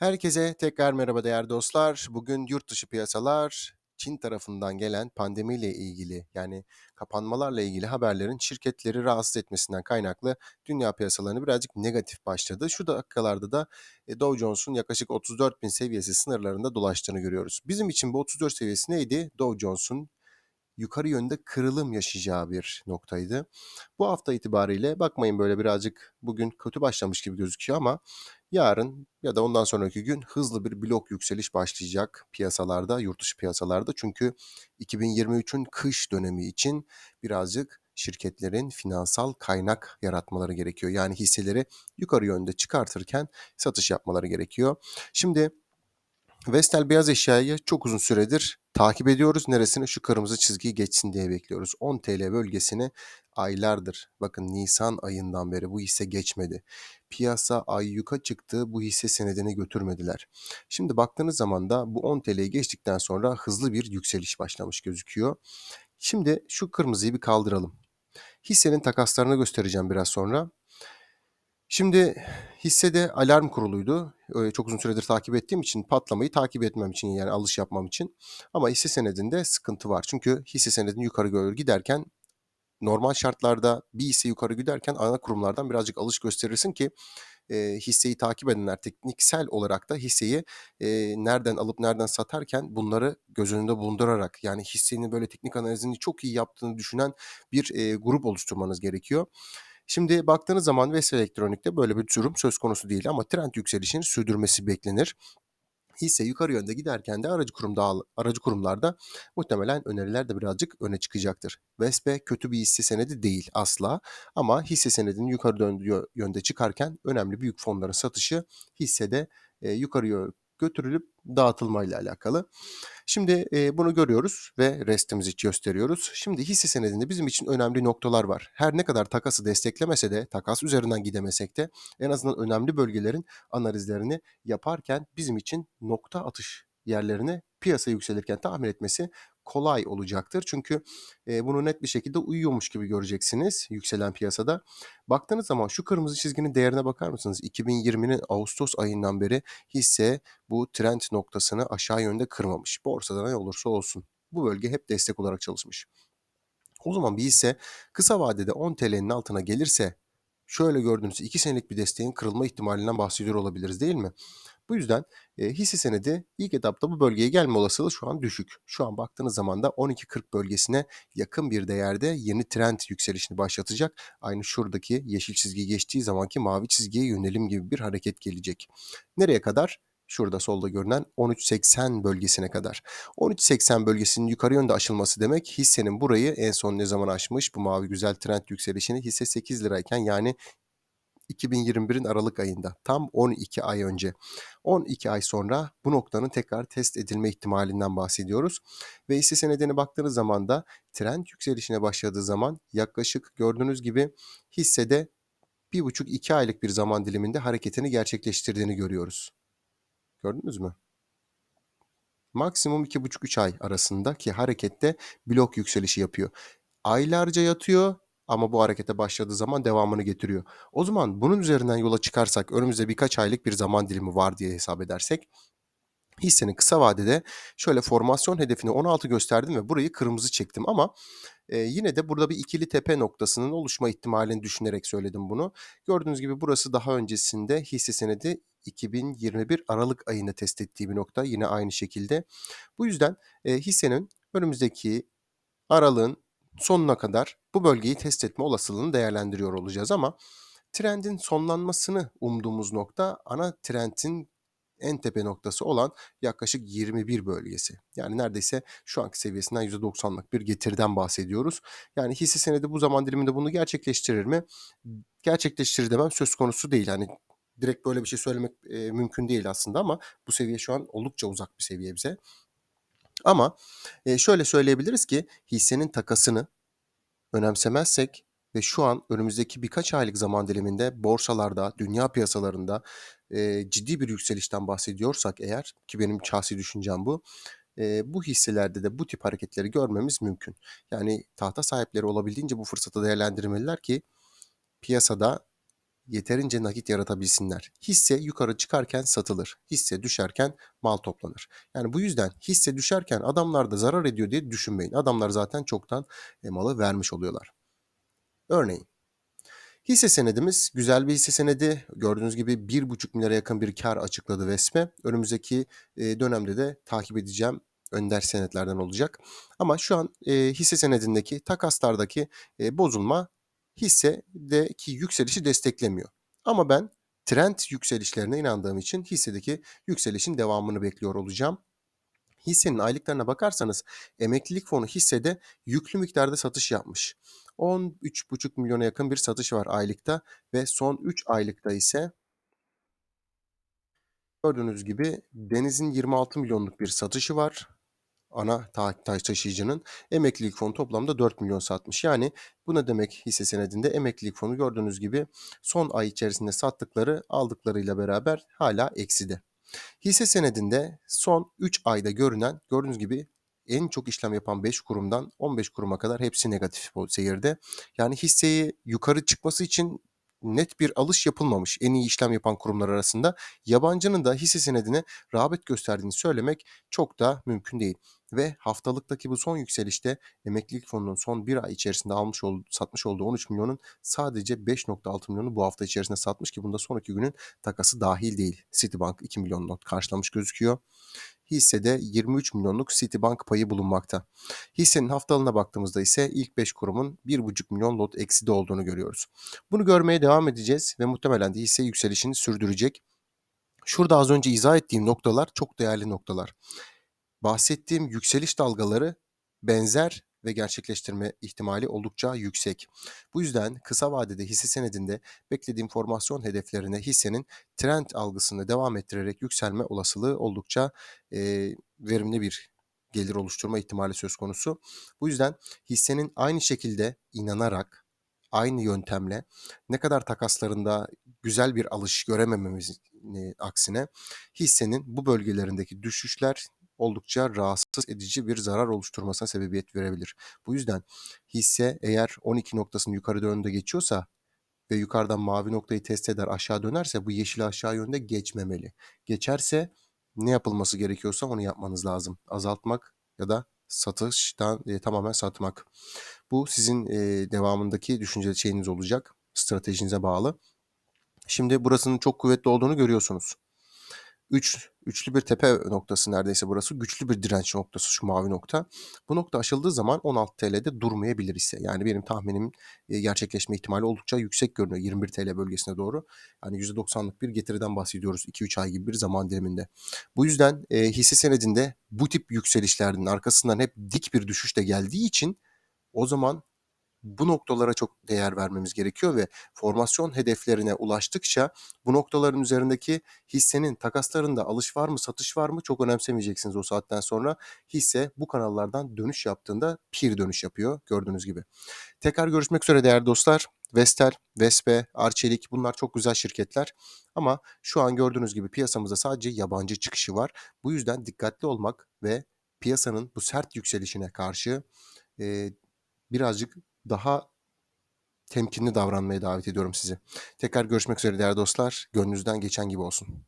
Herkese tekrar merhaba değerli dostlar. Bugün yurt dışı piyasalar Çin tarafından gelen pandemiyle ilgili yani kapanmalarla ilgili haberlerin şirketleri rahatsız etmesinden kaynaklı dünya piyasalarını birazcık negatif başladı. Şu dakikalarda da e, Dow Jones'un yaklaşık 34 bin seviyesi sınırlarında dolaştığını görüyoruz. Bizim için bu 34 seviyesi neydi? Dow Jones'un yukarı yönde kırılım yaşayacağı bir noktaydı. Bu hafta itibariyle bakmayın böyle birazcık bugün kötü başlamış gibi gözüküyor ama yarın ya da ondan sonraki gün hızlı bir blok yükseliş başlayacak piyasalarda, yurt dışı piyasalarda. Çünkü 2023'ün kış dönemi için birazcık şirketlerin finansal kaynak yaratmaları gerekiyor. Yani hisseleri yukarı yönde çıkartırken satış yapmaları gerekiyor. Şimdi Vestel beyaz eşyayı çok uzun süredir takip ediyoruz. Neresine şu kırmızı çizgiyi geçsin diye bekliyoruz. 10 TL bölgesini aylardır bakın Nisan ayından beri bu hisse geçmedi. Piyasa ay yuka çıktı bu hisse senedini götürmediler. Şimdi baktığınız zaman da bu 10 TL'yi geçtikten sonra hızlı bir yükseliş başlamış gözüküyor. Şimdi şu kırmızıyı bir kaldıralım. Hissenin takaslarını göstereceğim biraz sonra. Şimdi hissede alarm kuruluydu. Çok uzun süredir takip ettiğim için patlamayı takip etmem için yani alış yapmam için. Ama hisse senedinde sıkıntı var. Çünkü hisse senedini yukarı doğru giderken normal şartlarda bir hisse yukarı giderken ana kurumlardan birazcık alış gösterirsin ki eee, hisseyi takip edenler tekniksel olarak da hisseyi eee, nereden alıp nereden satarken bunları göz önünde bulundurarak yani hissenin böyle teknik analizini çok iyi yaptığını düşünen bir eee, grup oluşturmanız gerekiyor. Şimdi baktığınız zaman Vestel Elektronik'te böyle bir durum söz konusu değil ama trend yükselişini sürdürmesi beklenir. Hisse yukarı yönde giderken de aracı kurumda aracı kurumlarda muhtemelen öneriler de birazcık öne çıkacaktır. Vespe kötü bir hisse senedi değil asla ama hisse senedinin yukarı yönde çıkarken önemli büyük fonların satışı hissede e, yukarı götürülüp dağıtılmayla alakalı. Şimdi e, bunu görüyoruz ve restimizi gösteriyoruz. Şimdi hisse senedinde bizim için önemli noktalar var. Her ne kadar takası desteklemese de, takas üzerinden gidemesek de en azından önemli bölgelerin analizlerini yaparken bizim için nokta atış yerlerini piyasa yükselirken tahmin etmesi kolay olacaktır. Çünkü e, bunu net bir şekilde uyuyormuş gibi göreceksiniz yükselen piyasada. Baktığınız zaman şu kırmızı çizginin değerine bakar mısınız? 2020'nin Ağustos ayından beri hisse bu trend noktasını aşağı yönde kırmamış. Borsada ne olursa olsun. Bu bölge hep destek olarak çalışmış. O zaman bir hisse kısa vadede 10 TL'nin altına gelirse şöyle gördüğünüz 2 senelik bir desteğin kırılma ihtimalinden bahsediyor olabiliriz değil mi? Bu yüzden e, hisse senedi ilk etapta bu bölgeye gelme olasılığı şu an düşük. Şu an baktığınız zaman da 12.40 bölgesine yakın bir değerde yeni trend yükselişini başlatacak. Aynı şuradaki yeşil çizgi geçtiği zamanki mavi çizgiye yönelim gibi bir hareket gelecek. Nereye kadar? Şurada solda görünen 13.80 bölgesine kadar. 13.80 bölgesinin yukarı yönde aşılması demek hissenin burayı en son ne zaman aşmış bu mavi güzel trend yükselişini hisse 8 lirayken yani 2021'in Aralık ayında tam 12 ay önce. 12 ay sonra bu noktanın tekrar test edilme ihtimalinden bahsediyoruz. Ve hisse senedine baktığınız zaman da trend yükselişine başladığı zaman yaklaşık gördüğünüz gibi hissede 1,5-2 aylık bir zaman diliminde hareketini gerçekleştirdiğini görüyoruz. Gördünüz mü? Maksimum 2,5-3 ay arasındaki harekette blok yükselişi yapıyor. Aylarca yatıyor ama bu harekete başladığı zaman devamını getiriyor. O zaman bunun üzerinden yola çıkarsak önümüzde birkaç aylık bir zaman dilimi var diye hesap edersek hissenin kısa vadede şöyle formasyon hedefini 16 gösterdim ve burayı kırmızı çektim ama e, yine de burada bir ikili tepe noktasının oluşma ihtimalini düşünerek söyledim bunu. Gördüğünüz gibi burası daha öncesinde hisse senedi 2021 Aralık ayını test ettiği bir nokta yine aynı şekilde. Bu yüzden e, hissenin önümüzdeki aralığın sonuna kadar bu bölgeyi test etme olasılığını değerlendiriyor olacağız ama trendin sonlanmasını umduğumuz nokta ana trendin en tepe noktası olan yaklaşık 21 bölgesi. Yani neredeyse şu anki seviyesinden %90'lık bir getiriden bahsediyoruz. Yani hisse senedi bu zaman diliminde bunu gerçekleştirir mi? Gerçekleştirir demem söz konusu değil. Hani direkt böyle bir şey söylemek e, mümkün değil aslında ama bu seviye şu an oldukça uzak bir seviye bize. Ama şöyle söyleyebiliriz ki hissenin takasını önemsemezsek ve şu an önümüzdeki birkaç aylık zaman diliminde borsalarda, dünya piyasalarında ciddi bir yükselişten bahsediyorsak eğer ki benim şahsi düşüncem bu, bu hisselerde de bu tip hareketleri görmemiz mümkün. Yani tahta sahipleri olabildiğince bu fırsatı değerlendirmeliler ki piyasada yeterince nakit yaratabilsinler. Hisse yukarı çıkarken satılır. Hisse düşerken mal toplanır. Yani bu yüzden hisse düşerken adamlar da zarar ediyor diye düşünmeyin. Adamlar zaten çoktan e, malı vermiş oluyorlar. Örneğin hisse senedimiz güzel bir hisse senedi. Gördüğünüz gibi 1,5 milyara yakın bir kar açıkladı Vespe. Önümüzdeki e, dönemde de takip edeceğim önder senetlerden olacak. Ama şu an e, hisse senedindeki takaslardaki bozulma hissedeki yükselişi desteklemiyor. Ama ben trend yükselişlerine inandığım için hissedeki yükselişin devamını bekliyor olacağım. Hissenin aylıklarına bakarsanız emeklilik fonu hissede yüklü miktarda satış yapmış. 13,5 milyona yakın bir satış var aylıkta ve son 3 aylıkta ise gördüğünüz gibi Deniz'in 26 milyonluk bir satışı var. Ana ta- taş taşıyıcının emeklilik fonu toplamda 4 milyon satmış. Yani bu ne demek hisse senedinde emeklilik fonu gördüğünüz gibi son ay içerisinde sattıkları aldıklarıyla beraber hala ekside. Hisse senedinde son 3 ayda görünen gördüğünüz gibi en çok işlem yapan 5 kurumdan 15 kuruma kadar hepsi negatif bu seyirde. Yani hisseyi yukarı çıkması için net bir alış yapılmamış en iyi işlem yapan kurumlar arasında. Yabancının da hisse senedine rağbet gösterdiğini söylemek çok da mümkün değil. Ve haftalıktaki bu son yükselişte emeklilik fonunun son bir ay içerisinde almış olduğu, satmış olduğu 13 milyonun sadece 5.6 milyonu bu hafta içerisinde satmış ki bunda sonraki günün takası dahil değil. Citibank 2 milyon not karşılamış gözüküyor. Hissede 23 milyonluk Citibank payı bulunmakta. Hissenin haftalığına baktığımızda ise ilk 5 kurumun 1,5 milyon lot ekside olduğunu görüyoruz. Bunu görmeye devam edeceğiz ve muhtemelen de hisse yükselişini sürdürecek. Şurada az önce izah ettiğim noktalar çok değerli noktalar. Bahsettiğim yükseliş dalgaları benzer ve gerçekleştirme ihtimali oldukça yüksek. Bu yüzden kısa vadede hisse senedinde beklediğim formasyon hedeflerine hissenin trend algısını devam ettirerek yükselme olasılığı oldukça e, verimli bir gelir oluşturma ihtimali söz konusu. Bu yüzden hissenin aynı şekilde inanarak aynı yöntemle ne kadar takaslarında güzel bir alış göremememiz aksine hissenin bu bölgelerindeki düşüşler oldukça rahatsız edici bir zarar oluşturmasına sebebiyet verebilir. Bu yüzden hisse eğer 12 noktasını yukarı yönde geçiyorsa ve yukarıdan mavi noktayı test eder aşağı dönerse bu yeşil aşağı yönde geçmemeli. Geçerse ne yapılması gerekiyorsa onu yapmanız lazım. Azaltmak ya da satıştan e, tamamen satmak. Bu sizin e, devamındaki düşünce şeyiniz olacak. Stratejinize bağlı. Şimdi burasının çok kuvvetli olduğunu görüyorsunuz. 3 üçlü bir tepe noktası neredeyse burası. Güçlü bir direnç noktası şu mavi nokta. Bu nokta aşıldığı zaman 16 TL'de durmayabilir ise. Yani benim tahminim e, gerçekleşme ihtimali oldukça yüksek görünüyor 21 TL bölgesine doğru. Yani %90'lık bir getiriden bahsediyoruz 2-3 ay gibi bir zaman diliminde. Bu yüzden e, hisse senedinde bu tip yükselişlerin arkasından hep dik bir düşüş de geldiği için o zaman bu noktalara çok değer vermemiz gerekiyor ve formasyon hedeflerine ulaştıkça bu noktaların üzerindeki hissenin takaslarında alış var mı satış var mı çok önemsemeyeceksiniz o saatten sonra. Hisse bu kanallardan dönüş yaptığında pir dönüş yapıyor gördüğünüz gibi. Tekrar görüşmek üzere değerli dostlar. Vestel, Vespe, Arçelik bunlar çok güzel şirketler. Ama şu an gördüğünüz gibi piyasamızda sadece yabancı çıkışı var. Bu yüzden dikkatli olmak ve piyasanın bu sert yükselişine karşı e, birazcık daha temkinli davranmaya davet ediyorum sizi. Tekrar görüşmek üzere değerli dostlar. Gönlünüzden geçen gibi olsun.